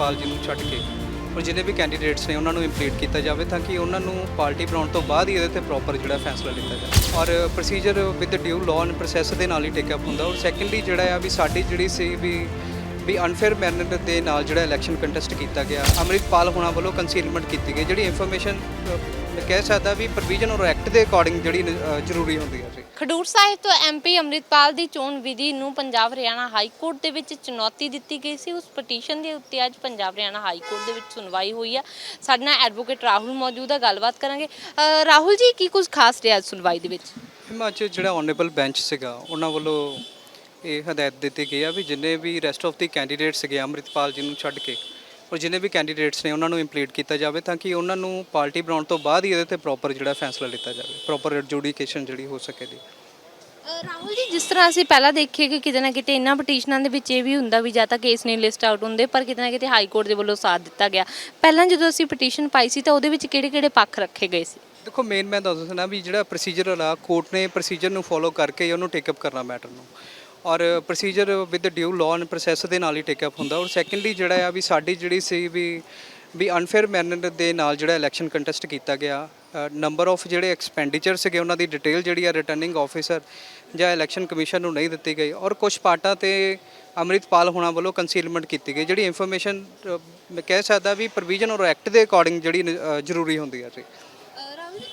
ਅੰਮ੍ਰਿਤਪਾਲ ਜੀ ਨੂੰ ਛੱਡ ਕੇ। ਔਰ ਜਿੰਨੇ ਵੀ ਕੈਂਡੀਡੇਟਸ ਨੇ ਉਹਨਾਂ ਨੂੰ ਇੰਪਲੀਟ ਕੀਤਾ ਜਾਵੇ ਤਾਂ ਕਿ ਉਹਨਾਂ ਨੂੰ ਪਾਰਟੀ ਬਣਾਉਣ ਤੋਂ ਬਾਅਦ ਹੀ ਇਹਦੇ ਤੇ ਪ੍ਰੋਪਰ ਜਿਹੜਾ ਫੈਸਲਾ ਲਿੱਤਾ ਜਾਵੇ। ਔਰ procedure with due law and process ਦੇ ਨਾਲ ਹੀ ਟੇਕ ਅਪ ਹੁੰਦਾ। ਔਰ ਸੈਕੰਡਲੀ ਜਿਹੜਾ ਆ ਵੀ ਸਾਡੀ ਜਿਹੜੀ ਸੀ ਵੀ ਵੀ ਅਨਫੇਅਰ ਮੈਨਰ ਦੇ ਨਾਲ ਜਿਹੜਾ ਇਲੈਕਸ਼ਨ ਕੰਟੈਸਟ ਕੀਤਾ ਗਿਆ। ਅੰਮ੍ਰਿਤਪਾਲ ਹੋਣਾ ਵੱਲੋਂ ਕੰਸੀਲਮੈਂਟ ਕੀਤੀ ਗਈ। ਜਿਹੜੀ ਇਨਫੋਰਮੇਸ਼ਨ ਮੈਂ ਕਹਿ ਸਕਦਾ ਵੀ ਪ੍ਰੋਵੀਜ਼ਨ ਔਰ ਐਕਟ ਦੇ ਅਕੋਰਡਿੰਗ ਜਿਹੜੀ ਅ, ਜ਼ਰੂਰੀ ਹੁੰਦੀ ਹੈ ਜੀ। ਖਡੂਰ ਸਾਹਿਬ ਤੋਂ ਐਮਪੀ ਅੰਮ੍ਰਿਤਪਾਲ ਦੀ ਚੋਣ ਵਿਧੀ ਨੂੰ ਪੰਜਾਬ ਹਰਿਆਣਾ ਹਾਈ ਕੋਰਟ ਦੇ ਵਿੱਚ ਚੁਣੌਤੀ ਦਿੱਤੀ ਗਈ ਸੀ। ਉਸ ਪਟੀਸ਼ਨ ਦੇ ਉੱਤੇ ਅੱਜ ਪੰਜਾਬ ਹਰਿਆਣਾ ਹਾਈ ਕੋਰਟ ਦੇ ਵਿੱਚ ਸੁਣਵਾਈ ਹੋਈ ਆ। ਸਾਡੇ ਨਾਲ ਐਡਵੋਕੇਟ ਰਾਹੁਲ ਮੌਜੂਦ ਆ ਗੱਲਬਾਤ ਕਰਾਂਗੇ। ਅ, ਰਾਹੁਲ ਜੀ ਕੀ ਕੁਝ ਖਾਸ ਰਿਹਾ ਅੱਜ ਸੁਣਵਾਈ ਦੇ ਵਿੱਚ? ਹਿਮਾਚਲ ਜਿਹੜਾ ਆਨਰੇਬਲ ਬੈਂਚ ਸੀਗਾ ਉਹਨਾਂ ਵੱਲੋਂ ਇਹ ਹਦਾਇਤ ਦਿੱਤੀ ਗਈ ਆ ਵੀ ਜਿੰਨੇ ਵੀ ਰੈਸਟ ਆਫ ਦੀ ਕੈਂਡੀਡੇਟ ਸੀਗੇ ਅੰਮ੍ਰਿਤਪਾਲ ਜੀ ਨੂੰ ਛੱਡ ਕੇ ਔਰ ਜਿੰਨੇ ਵੀ ਕੈਂਡੀਡੇਟਸ ਨੇ ਉਹਨਾਂ ਨੂੰ ਇੰਪਲੀਟ ਕੀਤਾ ਜਾਵੇ ਤਾਂ ਕਿ ਉਹਨਾਂ ਨੂੰ ਪਾਰਟੀ ਬਣਾਉਣ ਤੋਂ ਬਾਅਦ ਹੀ ਇਹਦੇ ਤੇ ਪ੍ਰੋਪਰ ਜਿਹੜਾ ਫੈਸਲਾ ਲਿੱਤਾ ਜਾਵੇ ਪ੍ਰੋਪਰ ਐਡਜੂਡੀਕੇਸ਼ਨ ਜਿਹੜੀ ਹੋ ਸਕੇ ਦੀ ਰਾਹੁਲ ਜੀ ਜਿਸ ਤਰ੍ਹਾਂ ਅਸੀਂ ਪਹਿਲਾਂ ਦੇਖੀਏ ਕਿ ਕਿਤੇ ਨਾ ਕਿਤੇ ਇਹਨਾਂ ਪਟੀਸ਼ਨਾਂ ਦੇ ਵਿੱਚ ਇਹ ਵੀ ਹੁੰਦਾ ਵੀ ਜਾਂ ਤਾਂ ਕੇਸ ਨਹੀਂ ਲਿਸਟ ਆਊਟ ਹੁੰਦੇ ਪਰ ਕਿਤੇ ਨਾ ਕਿਤੇ ਹਾਈ ਕੋਰਟ ਦੇ ਵੱਲੋਂ ਸਾਥ ਦਿੱਤਾ ਗਿਆ। ਪਹਿਲਾਂ ਜਦੋਂ ਅਸੀਂ ਪਟੀਸ਼ਨ ਪਾਈ ਸੀ ਤਾਂ ਉਹਦੇ ਵਿੱਚ ਕਿਹੜੇ-ਕਿਹੜੇ ਪੱਖ ਰੱਖੇ ਗਏ ਸੀ? ਦੇਖੋ ਮੇਨ ਮੈਂ ਦੱਸ ਦਿੰਦਾ ਵੀ ਜਿਹੜਾ ਪ੍ਰੋਸੀਜਰ ਆ ਕੋਰਟ ਨੇ ਪ੍ਰੋਸੀਜਰ ਨੂੰ ਫੋਲੋ ਕਰਕੇ ਉਹਨੂੰ ਟੇਕ ਅਪ ਕਰਨਾ ਮੈਟਰ ਨੂੰ। ਔਰ procedure with due law and process ਦੇ ਨਾਲ ਹੀ ਟੇਕ ਅਪ ਹੁੰਦਾ। ਔਰ ਸੈਕੰਡਲੀ ਜਿਹੜਾ ਆ ਵੀ ਸਾਡੀ ਜਿਹੜੀ ਸੀ ਵੀ ਵੀ ਅਨਫੇਅਰ ਮੈਨਰ ਦੇ ਨਾਲ ਜਿਹੜਾ ਇਲੈਕਸ਼ਨ ਕੰਟੈਸਟ ਕੀਤਾ ਗਿਆ ਨੰਬਰ ਆਫ ਜਿਹੜੇ ਐਕਸਪੈਂਡੀਚਰ ਸੀਗੇ ਉਹਨਾਂ ਦੀ ਡਿਟੇਲ ਜਿਹੜੀ ਆ ਰਿਟਰਨਿੰਗ ਆਫੀਸਰ ਜਾਂ ਇਲੈਕਸ਼ਨ ਕਮਿਸ਼ਨ ਨੂੰ ਨਹੀਂ ਦਿੱਤੀ ਗਈ। ਔਰ ਕੁਝ ਪਾਰਟਾਂ ਤੇ ਅੰਮ੍ਰਿਤਪਾਲ ਹੋਣਾ ਵੱਲੋਂ ਕੰਸੀਲਮੈਂਟ ਕੀਤੀ ਗਈ ਜਿਹੜੀ ਇਨਫੋਰਮੇਸ਼ਨ ਮੈਂ ਕਹਿ ਸਕਦਾ ਵੀ ਪ੍ਰੋਵੀਜ਼ਨ ਔਰ ਐਕਟ ਦੇ ਅਕੋਰਡਿੰਗ ਜਿਹੜੀ ਅ, ਜ਼ਰੂਰੀ ਹੁੰਦੀ ਆ ਜੀ।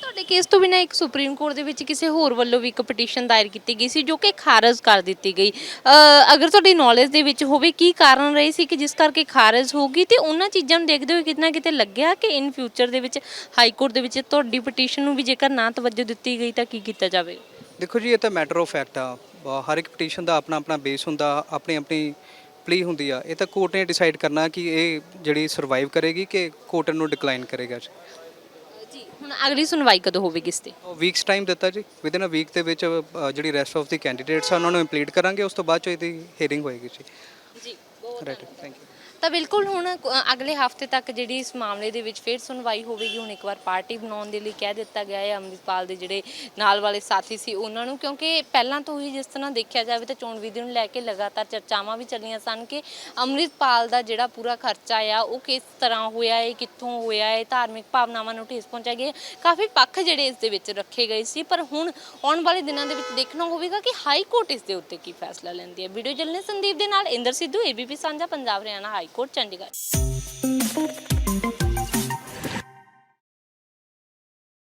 ਤੁਹਾਡੇ ਕੇਸ ਤੋਂ ਬਿਨਾਂ ਇੱਕ ਸੁਪਰੀਮ ਕੋਰਟ ਦੇ ਵਿੱਚ ਕਿਸੇ ਹੋਰ ਵੱਲੋਂ ਵੀ ਇੱਕ ਪਟੀਸ਼ਨ ਦਾਇਰ ਕੀਤੀ ਗਈ ਸੀ ਜੋ ਕਿ ਖਾਰਜ ਕਰ ਦਿੱਤੀ ਗਈ। ਅ, ਅਗਰ ਤੁਹਾਡੀ ਨੌਲੇਜ ਦੇ ਵਿੱਚ ਹੋਵੇ ਕੀ ਕਾਰਨ ਰਹੀ ਸੀ ਕਿ ਜਿਸ ਕਰਕੇ ਖਾਰਜ ਹੋ ਗਈ ਤੇ ਉਹਨਾਂ ਚੀਜ਼ਾਂ ਨੂੰ ਦੇਖਦੇ ਹੋਏ ਕਿਤਨਾ ਕਿਤੇ ਲੱਗਿਆ ਕਿ ਇਨ ਫਿਊਚਰ ਦੇ ਵਿੱਚ ਹਾਈ ਕੋਰਟ ਦੇ ਵਿੱਚ ਤੁਹਾਡੀ ਪਟੀਸ਼ਨ ਨੂੰ ਵੀ ਜੇਕਰ ਨਾ ਤਵੱਜੋ ਦਿੱਤੀ ਗਈ ਤਾਂ ਕੀ ਕੀਤਾ ਜਾਵੇਗਾ ਦੇਖੋ ਜੀ ਇਹ ਤਾਂ ਮੈਟਰ ਆਫ ਫੈਕਟ ਆ। ਬ- ਹਰ ਇੱਕ ਪਟੀਸ਼ਨ ਦਾ ਆਪਣਾ ਆਪਣਾ ਬੇਸ ਹੁੰਦਾ ਆਪਣੀ ਆਪਣੀ ਪਲੀ ਹੁੰਦੀ ਆ। ਇਹ ਤਾਂ ਕੋਰਟ ਨੇ ਡਿਸਾਈਡ ਕਰਨਾ ਕਿ ਇਹ ਜਿਹੜੀ ਸਰਵਾਈਵ ਕਰੇਗੀ ਕਿ ਕੋਰਟ ਨੂੰ ਡਿਕਲਾਈਨ ਕਰੇਗਾ। ਜੀ ਜੀ ਹੁਣ ਅਗਲੀ ਸੁਣਵਾਈ ਕਦੋਂ ਹੋਵੇਗੀ ਇਸ ਤੇ? ਵੀਕਸ ਟਾਈਮ ਦਿੱਤਾ ਜੀ। ਵਿਦਿਨ ਅ ਵੀਕ ਦੇ ਵਿੱਚ ਅ, ਜਿਹੜੀ ਰੈਸਟ ਆਫ ਦੀ ਕੈਂਡੀਡੇਟਸ ਆ ਉਹਨਾਂ ਨੂੰ ਇੰਪਲੀਟ ਕਰਾਂਗੇ। ਉਸ ਤੋਂ ਬਾਅਦ ਚ ਇਹਦੀ ਹੀਅਰਿੰਗ ਹੋਏਗੀ ਜੀ। ਜੀ ਰਾਈਟ ਥੈਂਕ ਯੂ ਤਾਂ ਬਿਲਕੁਲ ਹੁਣ ਅ, ਅਗਲੇ ਹਫ਼ਤੇ ਤੱਕ ਜਿਹੜੀ ਇਸ ਮਾਮਲੇ ਦੇ ਵਿੱਚ ਫਿਰ ਸੁਣਵਾਈ ਹੋਵੇਗੀ ਹੁਣ ਇੱਕ ਵਾਰ ਪਾਰਟੀ ਬਣਾਉਣ ਦੇ ਲਈ ਕਹਿ ਦਿੱਤਾ ਗਿਆ ਹੈ ਅੰਮ੍ਰਿਤਪਾਲ ਦੇ ਜਿਹੜੇ ਨਾਲ ਵਾਲੇ ਸਾਥੀ ਸੀ ਉਹਨਾਂ ਨੂੰ ਕਿਉਂਕਿ ਪਹਿਲਾਂ ਤੋਂ ਹੀ ਜਿਸ ਤਰ੍ਹਾਂ ਦੇਖਿਆ ਜਾਵੇ ਤਾਂ ਚੋਣ ਵਿਧੀ ਨੂੰ ਲੈ ਕੇ ਲਗਾਤਾਰ ਚਰਚਾਵਾਂ ਵੀ ਚੱਲੀਆਂ ਸਨ ਕਿ ਅੰਮ੍ਰਿਤਪਾਲ ਦਾ ਜਿਹੜਾ ਪੂਰਾ ਖਰਚਾ ਆ ਉਹ ਕਿਸ ਤਰ੍ਹਾਂ ਹੋਇਆ ਹੈ ਕਿੱਥੋਂ ਹੋਇਆ ਹੈ ਧਾਰਮਿਕ ਭਾਵਨਾਵਾਂ ਨੂੰ ਠੇਸ ਪਹੁੰਚਾਈ ਗਈ ਹੈ। ਕਾਫੀ ਪੱਖ ਜਿਹੜੇ ਇਸ ਦੇ ਵਿੱਚ ਰੱਖੇ ਗਏ ਸੀ ਪਰ ਹੁਣ ਆਉਣ ਵਾਲੇ ਦਿਨਾਂ ਦੇ ਵਿੱਚ ਦੇਖਣਾ ਹੋਵੇਗਾ ਕਿ ਹਾਈ ਕੋਰਟ ਇਸ ਦੇ ਉੱਤੇ ਕੀ ਫੈਸਲਾ ਲੈਂਦੀ ਹੈ। ਵੀਡੀਓ ਜਰਨਲਿਸਟ ਸੰਦੀਪ ਦੇ ਨਾਲ Inder Sidhu ABP Sanjha Punjab Haryana high court Chandigarh.